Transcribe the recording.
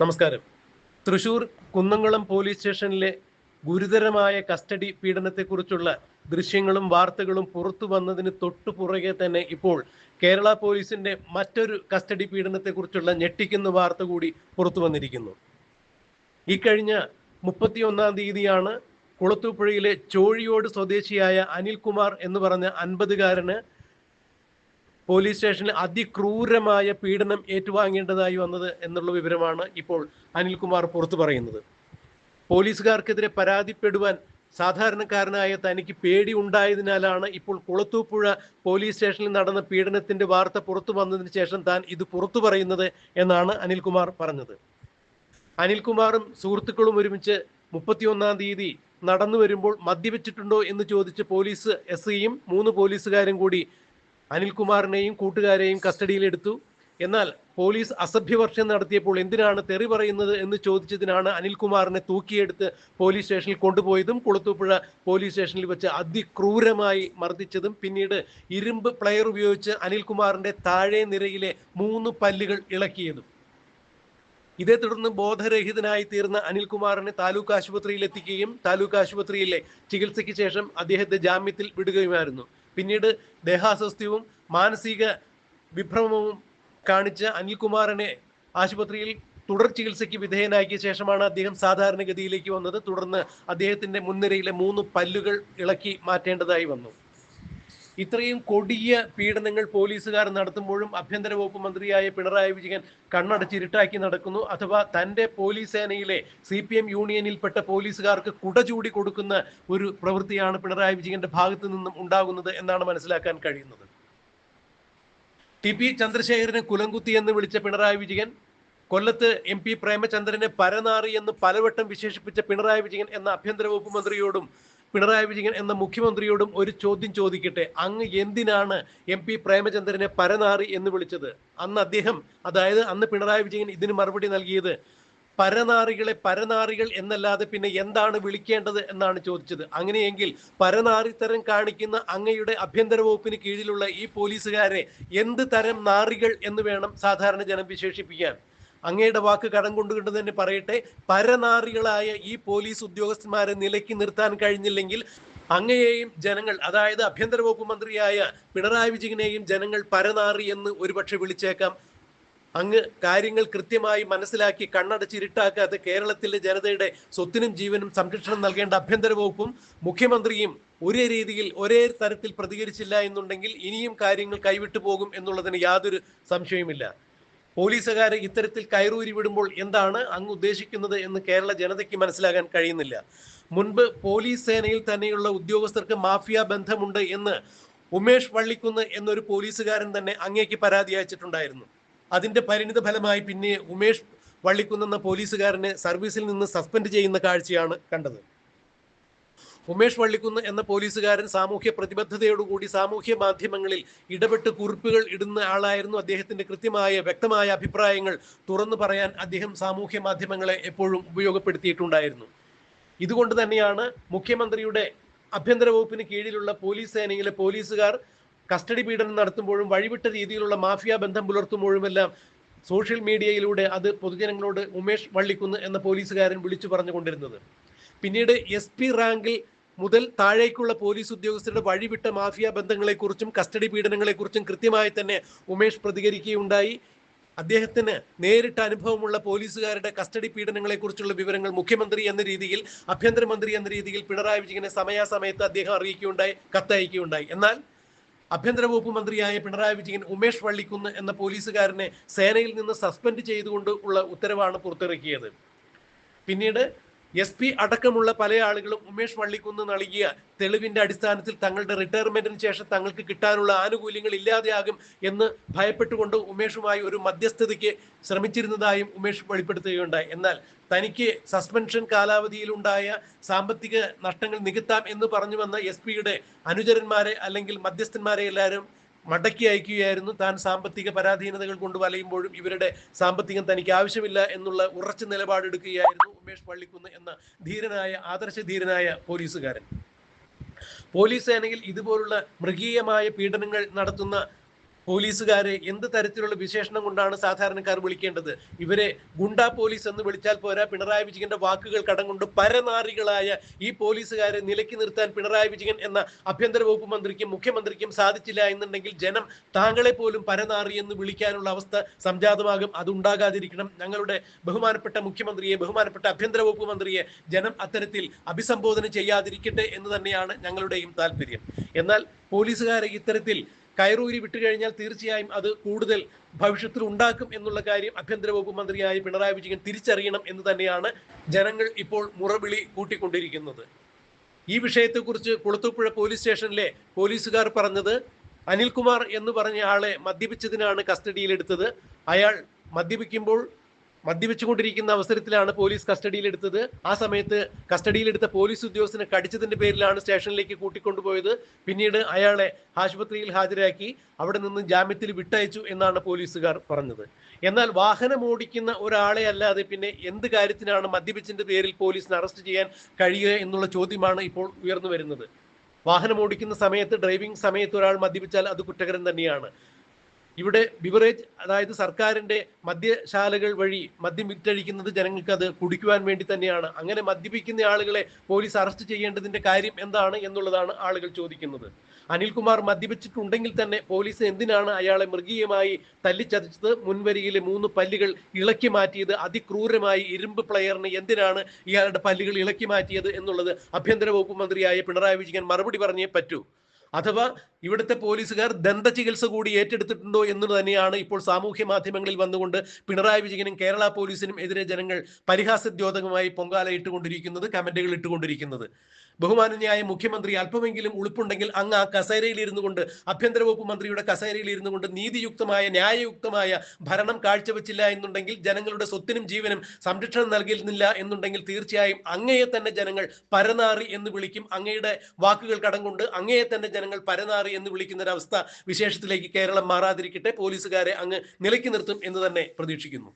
നമസ്കാരം. തൃശൂർ കുന്നംകുളം പോലീസ് സ്റ്റേഷനിലെ ഗുരുതരമായ കസ്റ്റഡി പീഡനത്തെക്കുറിച്ചുള്ള ദൃശ്യങ്ങളും വാർത്തകളും പുറത്തു വന്നതിന് തൊട്ടു പുറകെ തന്നെ ഇപ്പോൾ കേരള പോലീസിന്റെ മറ്റൊരു കസ്റ്റഡി പീഡനത്തെക്കുറിച്ചുള്ള ഞെട്ടിക്കുന്ന വാർത്ത കൂടി പുറത്തു വന്നിരിക്കുന്നു. ഇക്കഴിഞ്ഞ മുപ്പത്തിയൊന്നാം തീയതിയാണ് കുളത്തൂപ്പുഴയിലെ ചോഴിയോട് സ്വദേശിയായ അനിൽകുമാർ എന്ന് പറഞ്ഞ അൻപതുകാരന് പോലീസ് സ്റ്റേഷനിൽ അതിക്രൂരമായ പീഡനം ഏറ്റുവാങ്ങേണ്ടതായി വന്നത് എന്നുള്ള വിവരമാണ് ഇപ്പോൾ അനിൽകുമാർ പുറത്തു പറയുന്നത്. പോലീസുകാർക്കെതിരെ പരാതിപ്പെടുവാൻ സാധാരണക്കാരനായ തനിക്ക് പേടി ഉണ്ടായതിനാലാണ് ഇപ്പോൾ കുളത്തൂപ്പുഴ പോലീസ് സ്റ്റേഷനിൽ നടന്ന പീഡനത്തിന്റെ വാർത്ത പുറത്തു വന്നതിന് ശേഷം താൻ ഇത് പുറത്തു പറയുന്നത് എന്നാണ് അനിൽകുമാർ പറഞ്ഞത്. അനിൽകുമാറും സുഹൃത്തുക്കളും ഒരുമിച്ച് മുപ്പത്തിയൊന്നാം തീയതി നടന്നു വരുമ്പോൾ മദ്യപിച്ചിട്ടുണ്ടോ എന്ന് ചോദിച്ച് പോലീസ് എസ് ഐയും മൂന്ന് പോലീസുകാരും കൂടി അനിൽകുമാറിനെയും കൂട്ടുകാരെയും കസ്റ്റഡിയിലെടുത്തു എന്നാൽ പോലീസ് അസഭ്യവർഷം നടത്തിയപ്പോൾ എന്തിനാണ് തെറി പറയുന്നത് എന്ന് ചോദിച്ചതിനാണ് അനിൽകുമാറിനെ തൂക്കിയെടുത്ത് പോലീസ് സ്റ്റേഷനിൽ കൊണ്ടുപോയതും കുളത്തൂപ്പുഴ പോലീസ് സ്റ്റേഷനിൽ വെച്ച് അതിക്രൂരമായി മർദ്ദിച്ചതും. പിന്നീട് ഇരുമ്പ് പ്ലെയർ ഉപയോഗിച്ച് അനിൽകുമാറിന്റെ താഴെ നിരയിലെ മൂന്ന് പല്ലുകൾ ഇളക്കിയതും. ഇതേ തുടർന്ന് ബോധരഹിതനായി തീർന്ന അനിൽകുമാറിനെ താലൂക്ക് ആശുപത്രിയിൽ എത്തിക്കുകയും താലൂക്ക് ആശുപത്രിയിലെ ചികിത്സയ്ക്ക് ശേഷം അദ്ദേഹത്തെ ജാമ്യത്തിൽ വിടുകയുമായിരുന്നു. പിന്നീട് ദേഹാസ്വസ്ഥ്യവും മാനസിക വിഭ്രമവും കാണിച്ച അനിൽകുമാറിനെ ആശുപത്രിയിൽ തുടർ ചികിത്സയ്ക്ക് വിധേയനാക്കിയ ശേഷമാണ് അദ്ദേഹം സാധാരണഗതിയിലേക്ക് വന്നത്. തുടർന്ന് അദ്ദേഹത്തിന്റെ മുൻനിരയിലെ മൂന്ന് പല്ലുകൾ ഇളക്കി മാറ്റേണ്ടതായി വന്നു. ഇത്രയും കൊടിയ പീഡനങ്ങൾ പോലീസുകാർ നടത്തുമ്പോഴും ആഭ്യന്തര വകുപ്പ് മന്ത്രിയായ പിണറായി വിജയൻ കണ്ണടച്ചിരുട്ടാക്കി നടക്കുന്നു. അഥവാ തന്റെ പോലീസ് സേനയിലെ സി പി എം യൂണിയനിൽപ്പെട്ട പോലീസുകാർക്ക് കുട ചൂടി കൊടുക്കുന്ന ഒരു പ്രവൃത്തിയാണ് പിണറായി വിജയന്റെ ഭാഗത്തു നിന്നും ഉണ്ടാകുന്നത് എന്നാണ് മനസ്സിലാക്കാൻ കഴിയുന്നത്. ടി പി ചന്ദ്രശേഖരനെ കുലംകുത്തി എന്ന് വിളിച്ച പിണറായി വിജയൻ കൊല്ലത്ത് എം പി പ്രേമചന്ദ്രനെ പരനാറി എന്ന് പലവട്ടം വിശേഷിപ്പിച്ച പിണറായി വിജയൻ എന്ന ആഭ്യന്തര വകുപ്പ് മന്ത്രിയോടും പിണറായി വിജയൻ എന്ന മുഖ്യമന്ത്രിയോടും ഒരു ചോദ്യം ചോദിക്കട്ടെ? അങ്ങ് എന്തിനാണ് എം പി പ്രേമചന്ദ്രനെ പരനാറി എന്ന് വിളിച്ചത്? അന്ന് അദ്ദേഹം അതായത് അന്ന് പിണറായി വിജയൻ ഇതിന് മറുപടി നൽകിയത് പരനാറികളെ പരനാറികൾ എന്നല്ലാതെ പിന്നെ എന്താണ് വിളിക്കേണ്ടത് എന്നാണ് ചോദിച്ചത്. അങ്ങനെയെങ്കിൽ പരനാറിത്തരം കാണിക്കുന്ന അങ്ങയുടെ ആഭ്യന്തര വകുപ്പിന് കീഴിലുള്ള ഈ പോലീസുകാരെ എന്ത് തരം നാറികൾ എന്ന് വേണം സാധാരണ ജനം വിശേഷിപ്പിക്കാൻ? അങ്ങയുടെ വാക്ക് കടം കൊണ്ടുകൊണ്ട് തന്നെ പറയട്ടെ. പരനാറികളായ ഈ പോലീസ് ഉദ്യോഗസ്ഥന്മാരെ നിലയ്ക്ക് നിർത്താൻ കഴിഞ്ഞില്ലെങ്കിൽ അങ്ങയെയും ജനങ്ങൾ അതായത് ആഭ്യന്തര വകുപ്പ് മന്ത്രിയായ പിണറായി വിജയനെയും ജനങ്ങൾ പരനാറി എന്ന് ഒരുപക്ഷെ വിളിച്ചേക്കാം. അങ്ങ് കാര്യങ്ങൾ കൃത്യമായി മനസ്സിലാക്കി കണ്ണടച്ചിരുട്ടാക്കാതെ കേരളത്തിലെ ജനതയുടെ സ്വത്തിനും ജീവനും സംരക്ഷണം നൽകേണ്ട ആഭ്യന്തര വകുപ്പും മുഖ്യമന്ത്രിയും ഒരേ രീതിയിൽ ഒരേ തരത്തിൽ പ്രതികരിച്ചില്ല എന്നുണ്ടെങ്കിൽ ഇനിയും കാര്യങ്ങൾ കൈവിട്ടു പോകും എന്നുള്ളതിന് യാതൊരു സംശയവുമില്ല. പോലീസുകാരെ ഇത്തരത്തിൽ കയറൂരി വിടുമ്പോൾ എന്താണ് അങ്ങ് ഉദ്ദേശിക്കുന്നത് എന്ന് കേരള ജനതയ്ക്ക് മനസ്സിലാകാൻ കഴിയുന്നില്ല. മുൻപ് പോലീസ് സേനയിൽ തന്നെയുള്ള ഉദ്യോഗസ്ഥർക്ക് മാഫിയ ബന്ധമുണ്ട് എന്ന് ഉമേഷ് വള്ളിക്കുന്ന് എന്നൊരു പോലീസുകാരൻ തന്നെ അങ്ങേക്ക് പരാതി അയച്ചിട്ടുണ്ടായിരുന്നു. അതിന്റെ പരിണിത ഫലമായി പിന്നെ ഉമേഷ് വള്ളിക്കുന്ന് എന്ന പോലീസുകാരനെ സർവീസിൽ നിന്ന് സസ്പെൻഡ് ചെയ്യുന്ന കാഴ്ചയാണ് കണ്ടത്. ഉമേഷ് വള്ളിക്കുന്ന് എന്ന പോലീസുകാരൻ സാമൂഹ്യ പ്രതിബദ്ധതയോടുകൂടി സാമൂഹ്യ മാധ്യമങ്ങളിൽ ഇടപെട്ട് കുറിപ്പുകൾ ഇടുന്ന ആളായിരുന്നു. അദ്ദേഹത്തിന്റെ കൃത്യമായ വ്യക്തമായ അഭിപ്രായങ്ങൾ തുറന്നു പറയാൻ അദ്ദേഹം സാമൂഹ്യ മാധ്യമങ്ങളെ എപ്പോഴും ഉപയോഗപ്പെടുത്തിയിട്ടുണ്ടായിരുന്നു. ഇതുകൊണ്ട് തന്നെയാണ് മുഖ്യമന്ത്രിയുടെ ആഭ്യന്തര വകുപ്പിന് കീഴിലുള്ള പോലീസ് സേനയിലെ പോലീസുകാർ കസ്റ്റഡി പീഡനം നടത്തുമ്പോഴും വഴിവിട്ട രീതിയിലുള്ള മാഫിയ ബന്ധം പുലർത്തുമ്പോഴുമെല്ലാം സോഷ്യൽ മീഡിയയിലൂടെ അത് പൊതുജനങ്ങളോട് ഉമേഷ് വള്ളിക്കുന്ന് എന്ന പോലീസുകാരൻ വിളിച്ചു പറഞ്ഞുകൊണ്ടിരുന്നത്. പിന്നീട് എസ് പി റാങ്കിൽ മുതൽ താഴേക്കുള്ള പോലീസ് ഉദ്യോഗസ്ഥരുടെ വഴിവിട്ട മാഫിയ ബന്ധങ്ങളെക്കുറിച്ചും കസ്റ്റഡി പീഡനങ്ങളെക്കുറിച്ചും കൃത്യമായി തന്നെ ഉമേഷ് പ്രതികരിക്കുകയുണ്ടായി. അദ്ദേഹത്തിന് നേരിട്ട് അനുഭവമുള്ള പോലീസുകാരുടെ കസ്റ്റഡി പീഡനങ്ങളെക്കുറിച്ചുള്ള വിവരങ്ങൾ മുഖ്യമന്ത്രി എന്ന രീതിയിൽ ആഭ്യന്തരമന്ത്രി എന്ന രീതിയിൽ പിണറായി വിജയനെ സമയാസമയത്ത് അദ്ദേഹം അറിയിക്കുകയുണ്ടായി കത്തയക്കുകയുണ്ടായി. എന്നാൽ ആഭ്യന്തര വകുപ്പ് മന്ത്രിയായ പിണറായി വിജയൻ ഉമേഷ് വള്ളിക്കുന്ന് എന്ന പോലീസുകാരനെ സേനയിൽ നിന്ന് സസ്പെൻഡ് ചെയ്തുകൊണ്ട് ഉള്ള ഉത്തരവാണ് പുറത്തിറക്കിയത്. പിന്നീട് എസ് പി അടക്കമുള്ള പല ആളുകളും ഉമേഷ് വള്ളിക്കുന്ന് നൽകിയ തെളിവിന്റെ അടിസ്ഥാനത്തിൽ തങ്ങളുടെ റിട്ടയർമെന്റിന് ശേഷം തങ്ങൾക്ക് കിട്ടാനുള്ള ആനുകൂല്യങ്ങൾ ഇല്ലാതെയാകും എന്ന് ഭയപ്പെട്ടുകൊണ്ട് ഉമേഷുമായി ഒരു മധ്യസ്ഥതയ്ക്ക് ശ്രമിച്ചിരുന്നതായും ഉമേഷ് വെളിപ്പെടുത്തുകയുണ്ടായി. എന്നാൽ തനിക്ക് സസ്പെൻഷൻ കാലാവധിയിലുണ്ടായ സാമ്പത്തിക നഷ്ടങ്ങൾ നികത്താം എന്ന് പറഞ്ഞു വന്ന എസ് പിയുടെ അനുചരന്മാരെ അല്ലെങ്കിൽ മധ്യസ്ഥന്മാരെ എല്ലാവരും മടക്കി അയക്കുകയായിരുന്നു. താൻ സാമ്പത്തിക പരാധീനതകൾ കൊണ്ട് വലയുമ്പോഴും ഇവരുടെ സാമ്പത്തികം തനിക്ക് ആവശ്യമില്ല എന്നുള്ള ഉറച്ച നിലപാടെടുക്കുകയായിരുന്നു ഉമേഷ് പള്ളിക്കുന്ന് എന്ന ധീരനായ ആദർശ ധീരനായ പോലീസുകാരൻ. പോലീസ് സേനയിൽ ഇതുപോലുള്ള മൃഗീയമായ പീഡനങ്ങൾ നടത്തുന്ന പോലീസുകാരെ എന്ത് തരത്തിലുള്ള വിശേഷണം കൊണ്ടാണ് സാധാരണക്കാർ വിളിക്കേണ്ടത്? ഇവരെ ഗുണ്ടാ പോലീസ് എന്ന് വിളിച്ചാൽ പോരാ. പിണറായി വിജയന്റെ വാക്കുകൾ കടം കൊണ്ട് പരനാറികളായ ഈ പോലീസുകാരെ നിലക്കി നിർത്താൻ പിണറായി വിജയൻ എന്ന ആഭ്യന്തര വകുപ്പ് മന്ത്രിക്കും മുഖ്യമന്ത്രിക്കും സാധിച്ചില്ല എന്നുണ്ടെങ്കിൽ ജനം താങ്കളെ പോലും പരനാറി എന്ന് വിളിക്കാനുള്ള അവസ്ഥ സംജാതമാകും. അതുണ്ടാകാതിരിക്കണം. ഞങ്ങളുടെ ബഹുമാനപ്പെട്ട മുഖ്യമന്ത്രിയെ ബഹുമാനപ്പെട്ട ആഭ്യന്തര വകുപ്പ് മന്ത്രിയെ ജനം അത്തരത്തിൽ അഭിസംബോധന ചെയ്യാതിരിക്കട്ടെ എന്ന് തന്നെയാണ് ഞങ്ങളുടെയും താല്പര്യം. എന്നാൽ പോലീസുകാരെ ഇത്തരത്തിൽ കയറൂരി വിട്ടുകഴിഞ്ഞാൽ തീർച്ചയായും അത് കൂടുതൽ ഭവിഷ്യത്തിൽ ഉണ്ടാക്കും എന്നുള്ള കാര്യം ആഭ്യന്തര വകുപ്പ് മന്ത്രിയായ പിണറായി വിജയൻ തിരിച്ചറിയണം എന്ന് തന്നെയാണ് ജനങ്ങൾ ഇപ്പോൾ മുറവിളി കൂട്ടിക്കൊണ്ടിരിക്കുന്നത്. ഈ വിഷയത്തെക്കുറിച്ച് കുളത്തൂപ്പുഴ പോലീസ് സ്റ്റേഷനിലെ പോലീസുകാർ പറഞ്ഞത് അനിൽകുമാർ എന്ന് പറഞ്ഞ ആളെ മദ്യപിച്ചതിനാണ് കസ്റ്റഡിയിലെടുത്തത്. അയാൾ മദ്യപിക്കുമ്പോൾ മദ്യപിച്ചുകൊണ്ടിരിക്കുന്ന അവസരത്തിലാണ് പോലീസ് കസ്റ്റഡിയിലെടുത്തത്. ആ സമയത്ത് കസ്റ്റഡിയിലെടുത്ത പോലീസ് ഉദ്യോഗസ്ഥനെ കടിച്ചതിന്റെ പേരിലാണ് സ്റ്റേഷനിലേക്ക് കൂട്ടിക്കൊണ്ടുപോയത്. പിന്നീട് അയാളെ ആശുപത്രിയിൽ ഹാജരാക്കി അവിടെ നിന്ന് ജാമ്യത്തിൽ വിട്ടയച്ചു എന്നാണ് പോലീസുകാർ പറഞ്ഞത്. എന്നാൽ വാഹനം ഓടിക്കുന്ന ഒരാളെ അല്ലാതെ പിന്നെ എന്ത് കാര്യത്തിനാണ് മദ്യപിച്ചിന്റെ പേരിൽ പോലീസിന് അറസ്റ്റ് ചെയ്യാൻ കഴിയുക എന്നുള്ള ചോദ്യമാണ് ഇപ്പോൾ ഉയർന്നു വരുന്നത്. വാഹനം ഓടിക്കുന്ന സമയത്ത് ഡ്രൈവിംഗ് സമയത്ത് ഒരാൾ മദ്യപിച്ചാൽ അത് കുറ്റകരം തന്നെയാണ്. ഇവിടെ ബിവറേജ് അതായത് സർക്കാരിന്റെ മദ്യശാലകൾ വഴി മദ്യം വിറ്റഴിക്കുന്നത് ജനങ്ങൾക്ക് അത് കുടിക്കുവാൻ വേണ്ടി തന്നെയാണ്. അങ്ങനെ മദ്യപിക്കുന്ന ആളുകളെ പോലീസ് അറസ്റ്റ് ചെയ്യേണ്ടതിന്റെ കാര്യം എന്താണ് എന്നുള്ളതാണ് ആളുകൾ ചോദിക്കുന്നത്. അനിൽകുമാർ മദ്യപിച്ചിട്ടുണ്ടെങ്കിൽ തന്നെ പോലീസ് എന്തിനാണ് അയാളെ മൃഗീയമായി തല്ലിച്ചതച്ചത്? മുൻവരിയിലെ മൂന്ന് പല്ലുകൾ ഇളക്കി മാറ്റിയത് അതിക്രൂരമായി ഇരുമ്പ് പ്ലെയറിന് എന്തിനാണ് ഇയാളുടെ പല്ലുകൾ ഇളക്കി മാറ്റിയത് എന്നുള്ളത് ആഭ്യന്തര വകുപ്പ് മന്ത്രിയായ പിണറായി വിജയൻ മറുപടി പറഞ്ഞേ പറ്റൂ. അഥവാ ഇവിടുത്തെ പോലീസുകാർ ദന്ത ചികിത്സ കൂടി ഏറ്റെടുത്തിട്ടുണ്ടോ എന്ന് തന്നെയാണ് ഇപ്പോൾ സാമൂഹ്യ മാധ്യമങ്ങളിൽ വന്നുകൊണ്ട് പിണറായി വിജയനും കേരള പോലീസിനും എതിരെ ജനങ്ങൾ പരിഹാസദ്യോതകമായി പൊങ്കാല ഇട്ടുകൊണ്ടിരിക്കുന്നത് കമന്റുകൾ ഇട്ടുകൊണ്ടിരിക്കുന്നത്. ബഹുമാനന്യായ മുഖ്യമന്ത്രി അല്പമെങ്കിലും ഉളുപ്പുണ്ടെങ്കിൽ അങ്ങ് ആ കസേരയിൽ ഇരുന്നു കൊണ്ട് ആഭ്യന്തര വകുപ്പ് മന്ത്രിയുടെ കസേരയിൽ ഇരുന്നു കൊണ്ട് നീതിയുക്തമായ ന്യായയുക്തമായ ഭരണം കാഴ്ചവെച്ചില്ല എന്നുണ്ടെങ്കിൽ ജനങ്ങളുടെ സ്വത്തിനും ജീവനും സംരക്ഷണം നൽകിയിരുന്നില്ല എന്നുണ്ടെങ്കിൽ തീർച്ചയായും അങ്ങയെ തന്നെ ജനങ്ങൾ പരനാറി എന്ന് വിളിക്കും. അങ്ങയുടെ വാക്കുകൾ കടം കൊണ്ട് അങ്ങയെ തന്നെ ജനങ്ങൾ പരനാറി എന്ന് വിളിക്കുന്ന ഒരവസ്ഥ വിശേഷത്തിലേക്ക് കേരളം മാറാതിരിക്കട്ടെ. പോലീസുകാരെ അങ്ങ് നിലയ്ക്ക് നിർത്തും എന്ന് തന്നെ പ്രതീക്ഷിക്കുന്നു.